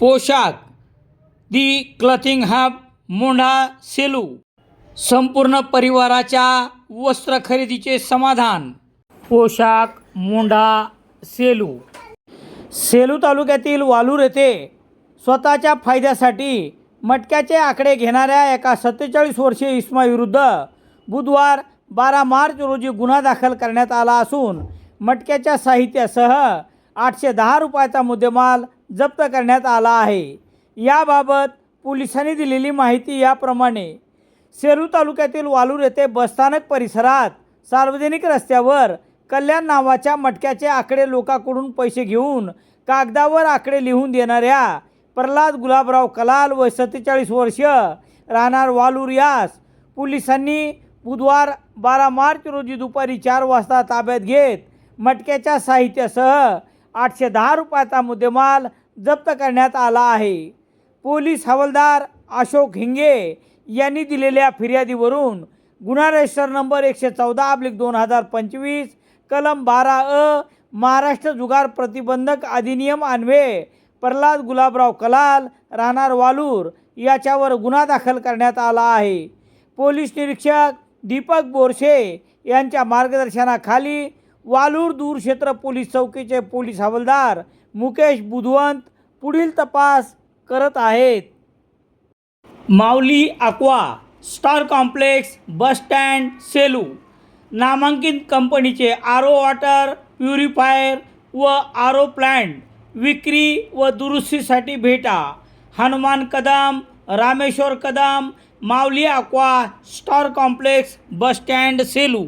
पोशाख. The clothing hub Mondha Selu. संपूर्ण परिवाराच्या वस्त्र खरेदीचे समाधान. पोशाख मोंढा सेलू. सेलू तालुक्यातील वालूर येथे स्वतःच्या फायद्यासाठी मटक्याचे आकडे घेणाऱ्या एका सत्तेचाळीस वर्षीय इस्माविरुद्ध बुधवार बारा मार्च रोजी गुन्हा दाखल करण्यात आला असून मटक्याच्या साहित्यासह आठशे दहा रुपयाचा मुद्देमाल जप्त करण्यात आला आहे. याबाबत पोलिसांनी दिलेली माहिती याप्रमाणे सेरू तालुक्यातील वालूर येथे बसस्थानक परिसरात सार्वजनिक रस्त्यावर कल्याण नावाच्या मटक्याचे आकडे लोकांकडून पैसे घेऊन कागदावर आकडे लिहून देणाऱ्या प्रल्हाद गुलाबराव कलाल व सत्तेचाळीस वर्ष राहणार वालूर यास पोलिसांनी बुधवार बारा मार्च रोजी दुपारी चार वाजता ताब्यात घेत मटक्याच्या साहित्यासह आठशे दहा रुपयाचा मुद्देमाल जप्त करण्यात आला आहे. पोलीस हवालदार अशोक हिंगे यांनी दिलेल्या फिर्यादीवरून गुन्हा रजिस्टर नंबर एकशे चौदा अब्लिक दोन हजार पंचवीस कलम बारा अ महाराष्ट्र जुगार प्रतिबंधक अधिनियम अन्वये प्रल्हाद गुलाबराव कलाल राहणार वालूर याच्यावर गुन्हा दाखल करण्यात आला आहे. पोलीस निरीक्षक दीपक बोरशे यांच्या मार्गदर्शनाखाली वालूर दूर क्षेत्र पोलीस चौकीचे पोलीस हवालदार मुकेश बुधवंत पुढील तपास करत आहेत. Mauli aqua star complex bus stand Selu नामांकित कंपनीचे आरो वॉटर प्युरिफायर व आरो ओ प्लॅन्ट विक्री व दुरुस्तीसाठी भेटा. Hanuman Kadam Rameshwar Kadam Mauli aqua star complex bus stand Selu